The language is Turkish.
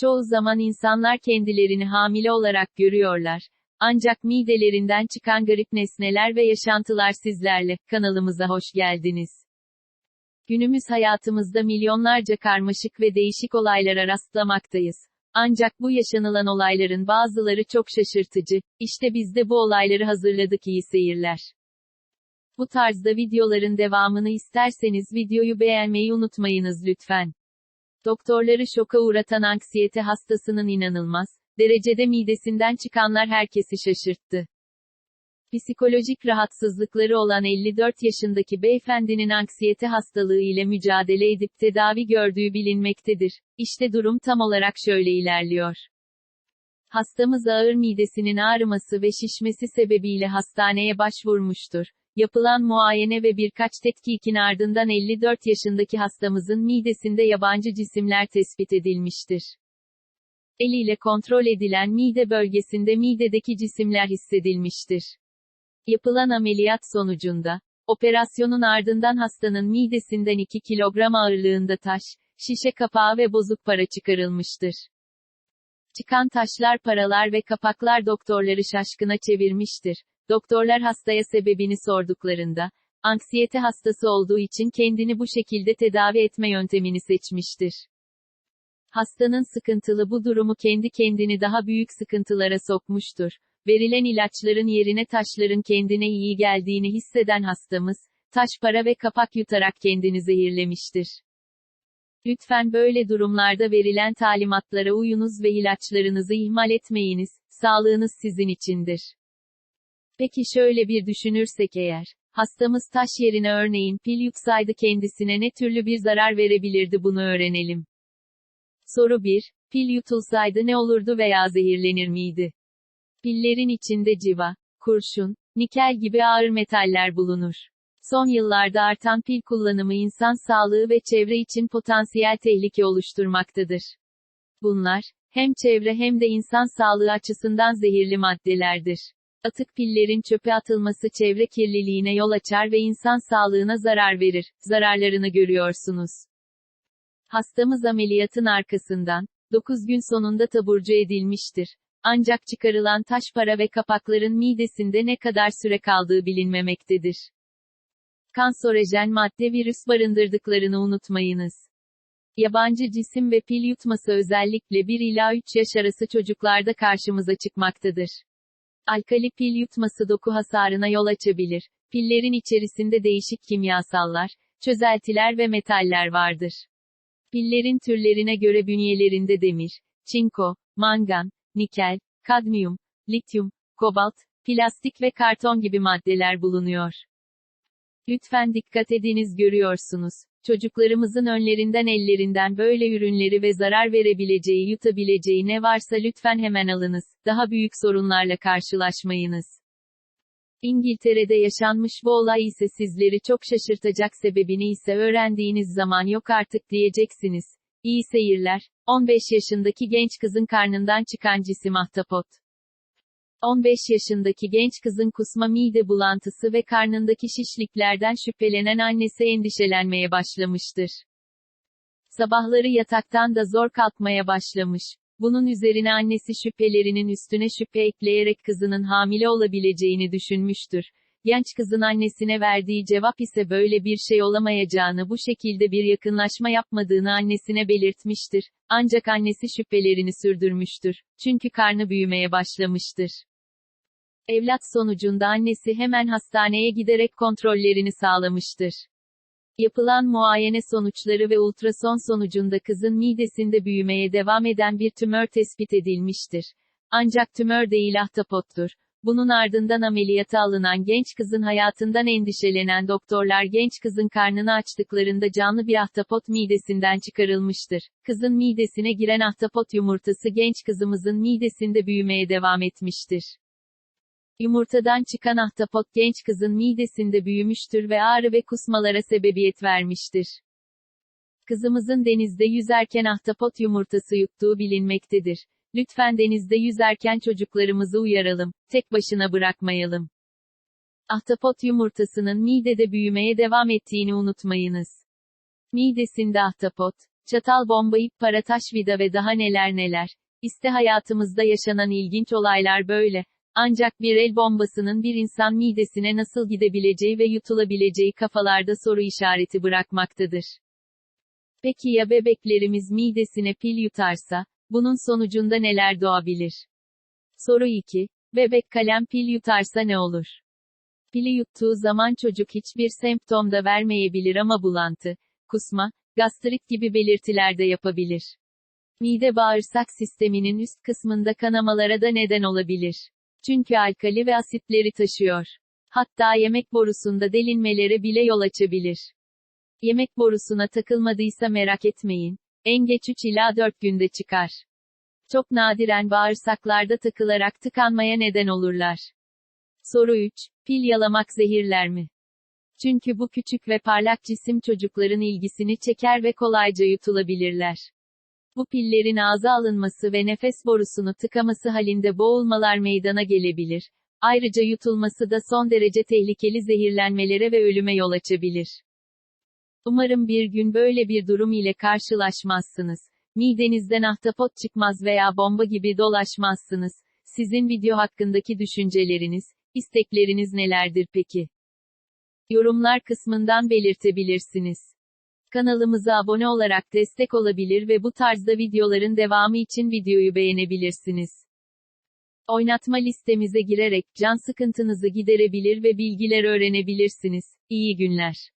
Çoğu zaman insanlar kendilerini hamile olarak görüyorlar. Ancak midelerinden çıkan garip nesneler ve yaşantılar sizlerle. Kanalımıza hoş geldiniz. Günümüz hayatımızda milyonlarca karmaşık ve değişik olaylara rastlamaktayız. Ancak bu yaşanılan olayların bazıları çok şaşırtıcı. İşte biz de bu olayları hazırladık iyi seyirler. Bu tarzda videoların devamını isterseniz videoyu beğenmeyi unutmayınız lütfen. Doktorları şoka uğratan anksiyete hastasının inanılmaz derecede midesinden çıkanlar herkesi şaşırttı. Psikolojik rahatsızlıkları olan 54 yaşındaki beyefendinin anksiyete hastalığı ile mücadele edip tedavi gördüğü bilinmektedir. İşte durum tam olarak şöyle ilerliyor. Hastamız ağır midesinin ağrıması ve şişmesi sebebiyle hastaneye başvurmuştur. Yapılan muayene ve birkaç tetkikin ardından 54 yaşındaki hastamızın midesinde yabancı cisimler tespit edilmiştir. Eliyle kontrol edilen mide bölgesinde midedeki cisimler hissedilmiştir. Yapılan ameliyat sonucunda, operasyonun ardından hastanın midesinden 2 kilogram ağırlığında taş, şişe kapağı ve bozuk para çıkarılmıştır. Çıkan taşlar paralar ve kapaklar doktorları şaşkına çevirmiştir. Doktorlar hastaya sebebini sorduklarında, anksiyete hastası olduğu için kendini bu şekilde tedavi etme yöntemini seçmiştir. Hastanın sıkıntılı bu durumu kendi kendini daha büyük sıkıntılara sokmuştur. Verilen ilaçların yerine taşların kendine iyi geldiğini hisseden hastamız, taş para ve kapak yutarak kendini zehirlemiştir. Lütfen böyle durumlarda verilen talimatlara uyunuz ve ilaçlarınızı ihmal etmeyiniz, sağlığınız sizin içindir. Peki şöyle bir düşünürsek eğer, hastamız taş yerine örneğin pil yutsaydı kendisine ne türlü bir zarar verebilirdi bunu öğrenelim. Soru 1. Pil yutulsaydı ne olurdu veya zehirlenir miydi? Pillerin içinde civa, kurşun, nikel gibi ağır metaller bulunur. Son yıllarda artan pil kullanımı insan sağlığı ve çevre için potansiyel tehlike oluşturmaktadır. Bunlar, hem çevre hem de insan sağlığı açısından zehirli maddelerdir. Atık pillerin çöpe atılması çevre kirliliğine yol açar ve insan sağlığına zarar verir. Zararlarını görüyorsunuz. Hastamız ameliyatın arkasından, 9 gün sonunda taburcu edilmiştir. Ancak çıkarılan taş para ve kapakların midesinde ne kadar süre kaldığı bilinmemektedir. Kanserojen madde virüs barındırdıklarını unutmayınız. Yabancı cisim ve pil yutması özellikle 1 ila 3 yaş arası çocuklarda karşımıza çıkmaktadır. Alkali pil yutması doku hasarına yol açabilir. Pillerin içerisinde değişik kimyasallar, çözeltiler ve metaller vardır. Pillerin türlerine göre bünyelerinde demir, çinko, mangan, nikel, kadmiyum, lityum, kobalt, plastik ve karton gibi maddeler bulunuyor. Lütfen dikkat ediniz görüyorsunuz. Çocuklarımızın önlerinden ellerinden böyle ürünleri ve zarar verebileceği yutabileceği ne varsa lütfen hemen alınız. Daha büyük sorunlarla karşılaşmayınız. İngiltere'de yaşanmış bu olay ise sizleri çok şaşırtacak sebebini ise öğrendiğiniz zaman yok artık diyeceksiniz. İyi seyirler. 15 yaşındaki genç kızın karnından çıkan cisim ahtapot. 15 yaşındaki genç kızın kusma mide bulantısı ve karnındaki şişliklerden şüphelenen annesi endişelenmeye başlamıştır. Sabahları yataktan da zor kalkmaya başlamış. Bunun üzerine annesi şüphelerinin üstüne şüphe ekleyerek kızının hamile olabileceğini düşünmüştür. Genç kızın annesine verdiği cevap ise böyle bir şey olamayacağını bu şekilde bir yakınlaşma yapmadığını annesine belirtmiştir. Ancak annesi şüphelerini sürdürmüştür. Çünkü karnı büyümeye başlamıştır. Evlat sonucunda annesi hemen hastaneye giderek kontrollerini sağlamıştır. Yapılan muayene sonuçları ve ultrason sonucunda kızın midesinde büyümeye devam eden bir tümör tespit edilmiştir. Ancak tümör değil ahtapottur. Bunun ardından ameliyata alınan genç kızın hayatından endişelenen doktorlar genç kızın karnını açtıklarında canlı bir ahtapot midesinden çıkarılmıştır. Kızın midesine giren ahtapot yumurtası genç kızımızın midesinde büyümeye devam etmiştir. Yumurtadan çıkan ahtapot genç kızın midesinde büyümüştür ve ağrı ve kusmalara sebebiyet vermiştir. Kızımızın denizde yüzerken ahtapot yumurtası yuttuğu bilinmektedir. Lütfen denizde yüzerken çocuklarımızı uyaralım, tek başına bırakmayalım. Ahtapot yumurtasının midede büyümeye devam ettiğini unutmayınız. Midesinde ahtapot, Çatal bombayıp para taş vida ve daha neler neler. İşte hayatımızda yaşanan ilginç olaylar böyle. Ancak bir el bombasının bir insan midesine nasıl gidebileceği ve yutulabileceği kafalarda soru işareti bırakmaktadır. Peki ya bebeklerimiz midesine pil yutarsa, bunun sonucunda neler doğabilir? Soru 2. Bebek kalem pil yutarsa ne olur? Pili yuttuğu zaman çocuk hiçbir semptom da vermeyebilir ama bulantı, kusma, gastrit gibi belirtiler de yapabilir. Mide bağırsak sisteminin üst kısmında kanamalara da neden olabilir. Çünkü alkali ve asitleri taşıyor. Hatta yemek borusunda delinmelere bile yol açabilir. Yemek borusuna takılmadıysa merak etmeyin. En geç 3 ila 4 günde çıkar. Çok nadiren bağırsaklarda takılarak tıkanmaya neden olurlar. Soru 3. Pil yalamak zehirler mi? Çünkü bu küçük ve parlak cisim çocukların ilgisini çeker ve kolayca yutulabilirler. Bu pillerin ağza alınması ve nefes borusunu tıkaması halinde boğulmalar meydana gelebilir. Ayrıca yutulması da son derece tehlikeli zehirlenmelere ve ölüme yol açabilir. Umarım bir gün böyle bir durum ile karşılaşmazsınız. Midenizden ahtapot çıkmaz veya bomba gibi dolaşmazsınız. Sizin video hakkındaki düşünceleriniz, istekleriniz nelerdir peki? Yorumlar kısmından belirtebilirsiniz. Kanalımıza abone olarak destek olabilir ve bu tarzda videoların devamı için videoyu beğenebilirsiniz. Oynatma listemize girerek can sıkıntınızı giderebilir ve bilgiler öğrenebilirsiniz. İyi günler.